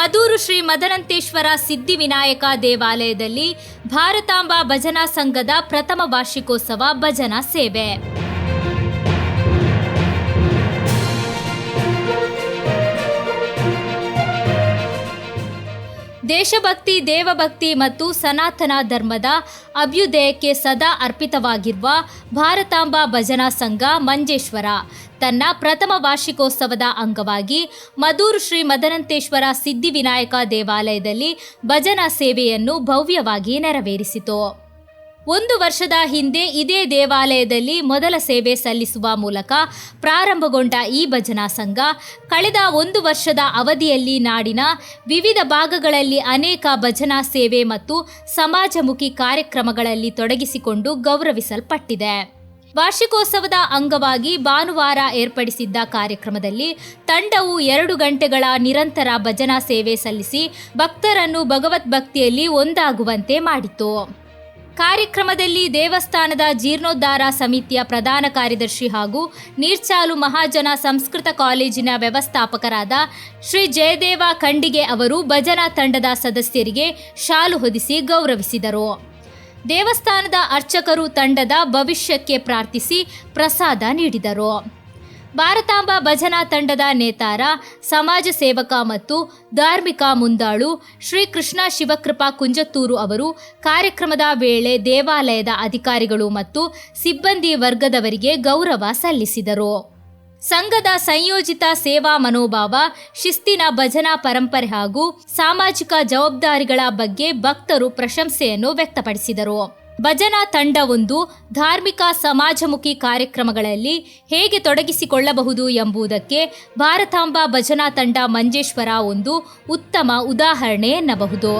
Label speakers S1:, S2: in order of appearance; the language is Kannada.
S1: ಮದೂರು ಶ್ರೀ ಮದನಂತೇಶ್ವರ ಸಿದ್ಧಿವಿನಾಯಕ ದೇವಾಲಯದಲ್ಲಿ ಭಾರತಾಂಬಾ ಭಜನಾ ಸಂಘದ ಪ್ರಥಮ ವಾರ್ಷಿಕೋತ್ಸವ ಭಜನಾ ಸೇವೆ. ದೇಶಭಕ್ತಿ, ದೇವಭಕ್ತಿ ಮತ್ತು ಸನಾತನ ಧರ್ಮದ ಅಭ್ಯುದಯಕ್ಕೆ ಸದಾ ಅರ್ಪಿತವಾಗಿರುವ ಭಾರತಾಂಬಾ ಭಜನಾ ಸಂಘ ಮಂಜೇಶ್ವರ. ತನ್ನ ಪ್ರಥಮ ವಾರ್ಷಿಕೋತ್ಸವದ ಅಂಗವಾಗಿ ಮದೂರು ಶ್ರೀ ಮದನಂತೇಶ್ವರ ಸಿದ್ಧಿವಿನಾಯಕ ದೇವಾಲಯದಲ್ಲಿ ಭಜನಾ ಸೇವೆಯನ್ನು ಭವ್ಯವಾಗಿ ನೆರವೇರಿಸಿತು. ಒಂದು ವರ್ಷದ ಹಿಂದೆ ಇದೇ ದೇವಾಲಯದಲ್ಲಿ ಮೊದಲ ಸೇವೆ ಸಲ್ಲಿಸುವ ಮೂಲಕ ಪ್ರಾರಂಭಗೊಂಡ ಈ ಭಜನಾ ಸಂಘ, ಕಳೆದ ಒಂದು ವರ್ಷದ ಅವಧಿಯಲ್ಲಿ ನಾಡಿನ ವಿವಿಧ ಭಾಗಗಳಲ್ಲಿ ಅನೇಕ ಭಜನಾ ಸೇವೆ ಮತ್ತು ಸಮಾಜಮುಖಿ ಕಾರ್ಯಕ್ರಮಗಳಲ್ಲಿ ತೊಡಗಿಸಿಕೊಂಡು ಗೌರವಿಸಲ್ಪಟ್ಟಿದೆ. ವಾರ್ಷಿಕೋತ್ಸವದ ಅಂಗವಾಗಿ ಭಾನುವಾರ ಏರ್ಪಡಿಸಿದ್ದ ಕಾರ್ಯಕ್ರಮದಲ್ಲಿ ತಂಡವು ಎರಡು ಗಂಟೆಗಳ ನಿರಂತರ ಭಜನಾ ಸೇವೆ ಸಲ್ಲಿಸಿ ಭಕ್ತರನ್ನು ಭಗವದ್ಭಕ್ತಿಯಲ್ಲಿ ಒಂದಾಗುವಂತೆ ಮಾಡಿತು. ಕಾರ್ಯಕ್ರಮದಲ್ಲಿ ದೇವಸ್ಥಾನದ ಜೀರ್ಣೋದ್ಧಾರ ಸಮಿತಿಯ ಪ್ರಧಾನ ಕಾರ್ಯದರ್ಶಿ ಹಾಗೂ ನೀರ್ಚಾಲು ಮಹಾಜನ ಸಂಸ್ಕೃತ ಕಾಲೇಜಿನ ವ್ಯವಸ್ಥಾಪಕರಾದ ಶ್ರೀ ಜಯದೇವ ಖಂಡಿಗೆ ಅವರು ಭಜನಾ ತಂಡದ ಸದಸ್ಯರಿಗೆ ಶಾಲು ಹೊದಿಸಿ ಗೌರವಿಸಿದರು. ದೇವಸ್ಥಾನದ ಅರ್ಚಕರು ತಂಡದ ಭವಿಷ್ಯಕ್ಕೆ ಪ್ರಾರ್ಥಿಸಿ ಪ್ರಸಾದ ನೀಡಿದರು. ಭಾರತಾಂಬ ಭಜನಾ ತಂಡದ ನೇತಾರ, ಸಮಾಜ ಸೇವಕ ಮತ್ತು ಧಾರ್ಮಿಕ ಮುಂದಾಳು ಶ್ರೀ ಕೃಷ್ಣ ಶಿವಕೃಪಾ ಕುಂಜತ್ತೂರು ಅವರು ಕಾರ್ಯಕ್ರಮದ ವೇಳೆ ದೇವಾಲಯದ ಅಧಿಕಾರಿಗಳು ಮತ್ತು ಸಿಬ್ಬಂದಿ ವರ್ಗದವರಿಗೆ ಗೌರವ ಸಲ್ಲಿಸಿದರು. ಸಂಘದ ಸಂಯೋಜಿತ ಸೇವಾ ಮನೋಭಾವ, ಶಿಸ್ತಿನ ಭಜನಾ ಪರಂಪರೆ ಹಾಗೂ ಸಾಮಾಜಿಕ ಜವಾಬ್ದಾರಿಗಳ ಬಗ್ಗೆ ಭಕ್ತರು ಪ್ರಶಂಸೆಯನ್ನು ವ್ಯಕ್ತಪಡಿಸಿದರು. ಭಜನಾ ತಂಡವೊಂದು ಧಾರ್ಮಿಕ ಸಮಾಜಮುಖಿ ಕಾರ್ಯಕ್ರಮಗಳಲ್ಲಿ ಹೇಗೆ ತೊಡಗಿಸಿಕೊಳ್ಳಬಹುದು ಎಂಬುದಕ್ಕೆ ಭಾರತಾಂಬ ಭಜನಾ ತಂಡ ಮಂಜೇಶ್ವರ ಒಂದು ಉತ್ತಮ ಉದಾಹರಣೆ ಎನ್ನಬಹುದು.